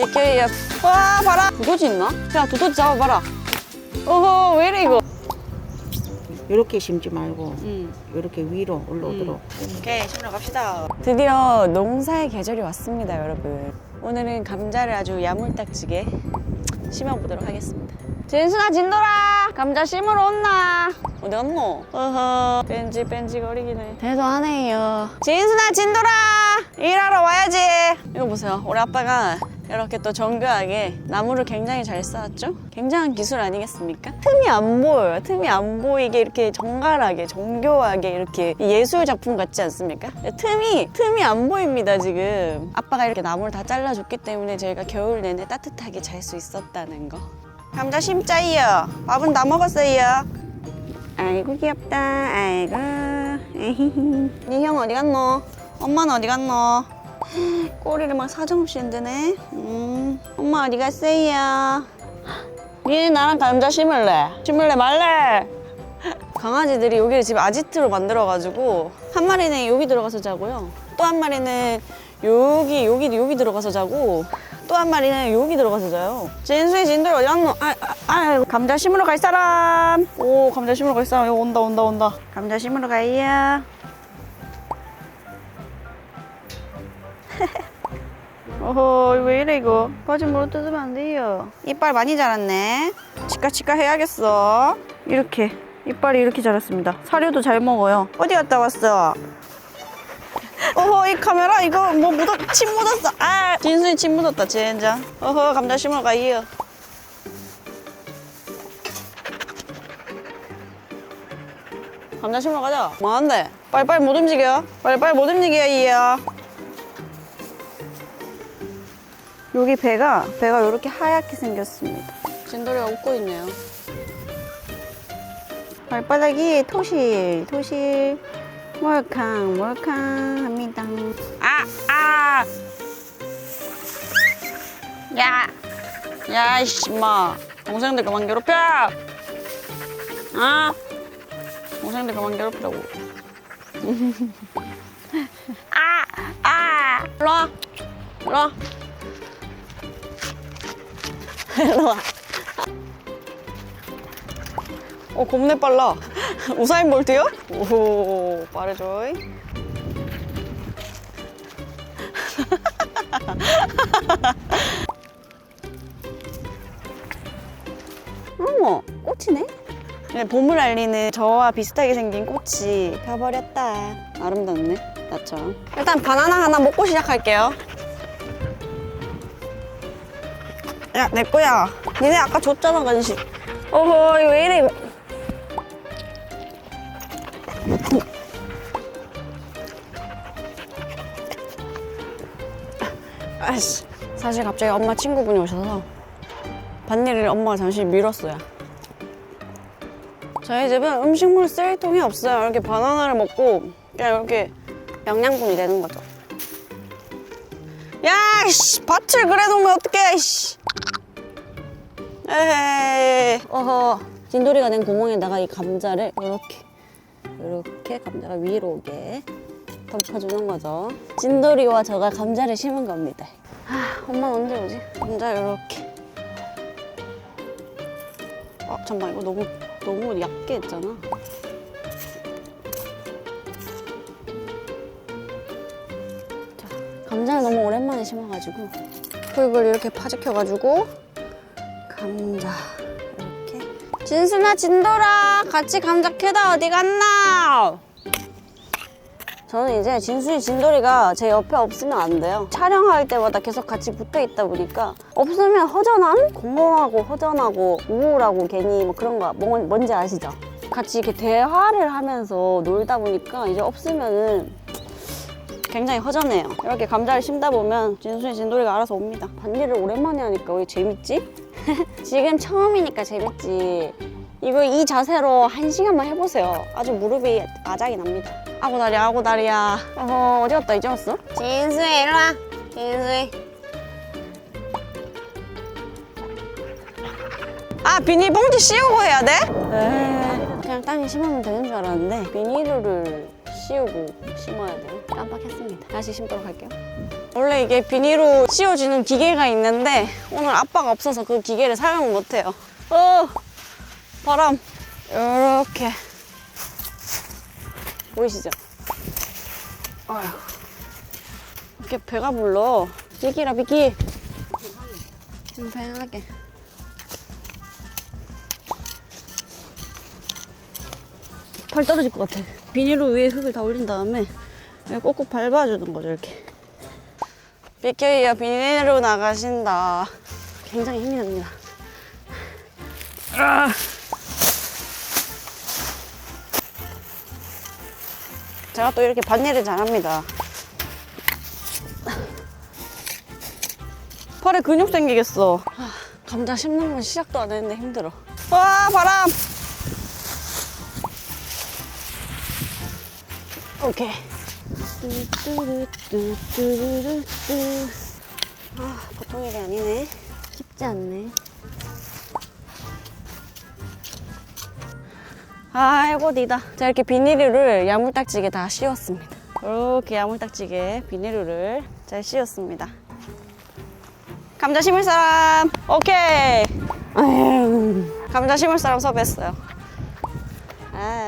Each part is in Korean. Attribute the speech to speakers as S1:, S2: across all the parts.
S1: 이렇게 와 봐라. 두더지 있나? 야 두더지 잡아봐라. 어허 왜 이래 이거?
S2: 이렇게 심지 말고
S1: 음.
S2: 이렇게 위로 올라오도록.
S1: 오케이 심으러 갑시다. 드디어 농사의 계절이 왔습니다 여러분. 오늘은 감자를 아주 야물딱지게 심어보도록 하겠습니다. 진순아 진돌아! 감자 심으러 온나? 어디 갔노? 어허. 뺀질뺀질거리기네. 대도 하네요. 진순아 진돌아! 일하러 와야지! 이거 보세요. 우리 아빠가 이렇게 또 정교하게 나무를 굉장히 잘 쌓았죠? 굉장한 기술 아니겠습니까? 틈이 안 보여요. 틈이 안 보이게 이렇게 정갈하게 정교하게 이렇게 예술 작품 같지 않습니까? 틈이 틈이 안 보입니다 지금. 아빠가 이렇게 나무를 다 잘라줬기 때문에 저희가 겨울 내내 따뜻하게 잘 수 있었다는 거. 감자 심자이요. 밥은 다 먹었어요. 아이고 귀엽다. 아이고. 니형 어디 갔노? 엄마는 어디 갔노? 꼬리를 막 사정없이 흔드네. 음, 엄마 어디 갔어요? 니네 나랑 감자 심을래? 심을래 말래? 강아지들이 여기를 지금 아지트로 만들어가지고 한 마리는 여기 들어가서 자고요. 또 한 마리는 여기 여기 여기 들어가서 자고 또 한 마리는 여기 들어가서 자요. 진수이 진돌 어디 갔노? 아, 아, 아, 감자 심으러 갈 사람. 오, 감자 심으러 갈 사람. 여기 온다 온다 온다. 감자 심으러 가요. 어허 왜 이래 이거? 바지 물어 뜯으면 안 돼요. 이빨 많이 자랐네. 치과 치과 해야겠어. 이렇게. 이빨이 이렇게 자랐습니다. 사료도 잘 먹어요. 어디 갔다 왔어? 어허 이 카메라 이거 뭐 묻었 침 묻었어. 아 진순이 침 묻었다 젠장. 어허 감자 심으러 가요 감자 심으러 가자. 뭐하는데. 빨리빨리 못 움직여. 빨리빨리 못 움직여 이요 여기 배가 배가 이렇게 하얗게 생겼습니다. 진돌이가 웃고 있네요. 발바닥이 토실 토실 몰캉 몰캉 합니다. 아 아. 야. 야, 이씨, 마. 동생들 그만 괴롭혀! 아! 동생들 그만 괴롭히라고. 아! 아! 일로 와. 일로 와. 일로 와. 어, 겁내 빨라. 우사인 볼트요? 오, 빠르죠. 어머, 꽃이네? 네, 봄을 알리는 저와 비슷하게 생긴 꽃이 펴버렸다. 아름답네, 나처럼. 일단 바나나 하나 먹고 시작할게요. 야, 내 거야. 니네 아까 줬잖아, 간식. 어허, 이거 왜 이래. 아씨, 사실 갑자기 엄마 친구분이 오셔서 밭일을 엄마가 잠시 미뤘어요. 저희 집은 음식물 쓰레기통이 없어요. 이렇게 바나나를 먹고 그냥 이렇게 영양분이 되는 거죠. 야, 씨, 밭을 그래 놓으면 어떡해, 씨. 에헤이. 어허. 진돌이가 낸 구멍에다가 이 감자를 이렇게, 이렇게 감자가 위로 오게 덮어주는 거죠. 진돌이와 저가 감자를 심은 겁니다. 아, 엄마 언제 오지? 감자 이렇게. 아, 잠깐 이거 너무 너무 얇게 했잖아. 자, 감자를 너무 오랜만에 심어가지고 흙을 이렇게 파죽혀가지고 감자 이렇게 진순아 진돌아 같이 감자 캐다 어디 갔나? 저는 이제 진순이 진돌이가 제 옆에 없으면 안 돼요. 촬영할 때마다 계속 같이 붙어 있다 보니까 없으면 허전함? 공허하고 허전하고 우울하고 괜히 뭐 그런 거 뭔- 뭔지 아시죠? 같이 이렇게 대화를 하면서 놀다 보니까 이제 없으면은 굉장히 허전해요. 이렇게 감자를 심다 보면 진순이 진돌이가 알아서 옵니다. 반일을 오랜만에 하니까 왜 재밌지? 지금 처음이니까 재밌지. 이거 이 자세로 한 시간만 해보세요. 아주 무릎이 아작이 납니다. 아고 다리야, 아고 다리야. 어허, 어디 갔다 이제 왔어? 진수이, 일로 와. 진수이. 아, 비닐봉지 씌우고 해야 돼? 에이, 그냥 땅에 심으면 되는 줄 알았는데 비닐을 씌우고 심어야 돼요. 깜빡했습니다. 다시 심도록 할게요. 원래 이게 비닐로 씌워주는 기계가 있는데 오늘 아빠가 없어서 그 기계를 사용 못해요. 어, 바람. 이렇게 보이시죠? 아휴, 이렇게 배가 불러. 비키라 비키. 팽팽하게. 팔 떨어질 것 같아. 비닐로 위에 흙을 다 올린 다음에 꼭꼭 밟아주는 거죠, 이렇게. 비켜야 비닐로 나가신다. 굉장히 힘이 납니다. 아. 제가 또 이렇게 반일을 잘합니다. 팔에 근육 생기겠어. 아, 감자 씹는 건 시작도 안 했는데 힘들어. 와, 바람! 오케이. 뚜뚜루뚜뚜루뚜. 아, 보통 일이 아니네. 쉽지 않네. 아이고, 니다. 자, 이렇게 비닐을 야물딱지게 다 씌웠습니다. 이렇게 야물딱지게 비닐을 잘 씌웠습니다. 감자 심을 사람! 오케이! 아유, 감자 심을 사람 섭외했어요. 아이.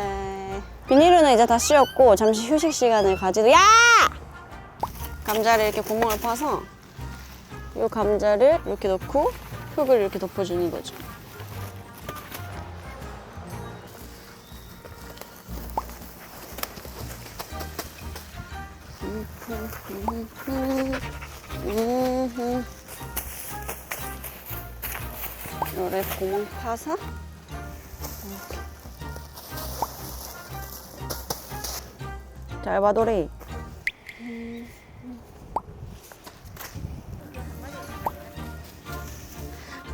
S1: 비닐은 이제 다 씌웠고 잠시 휴식 시간을 가지도 야! 감자를 이렇게 구멍을 파서 이 감자를 이렇게 넣고 흙을 이렇게 덮어주는 거죠. 요래 구멍 파서 잘 봐도래.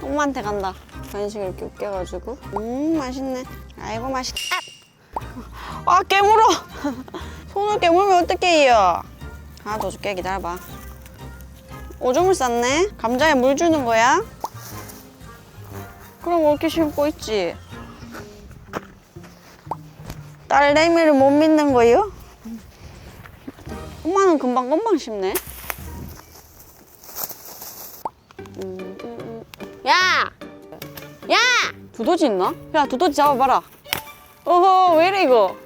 S1: 엄마한테 간다. 간식을 이렇게 웃겨가지고. 음, 맛있네. 아이고, 맛있다. 아, 깨물어! 손을 깨물면 어떡해, 해요? 하나 더 줄게, 기다려봐. 오줌을 쌌네? 감자에 물 주는 거야? 그럼 왜 이렇게 심고 있지? 딸내미를 못 믿는 거요? 엄마는 금방금방 심네. 음, 음, 음. 야! 야! 두더지 있나? 야, 두더지 잡아봐라. 어허, 왜 이래, 이거?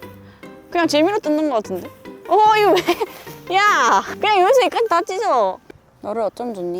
S1: 그냥 재미로 뜯는 것 같은데? 어허, 이거 왜? 야! 그냥 여기서 여기까지 다 찢어. 너를 어쩜 좋니?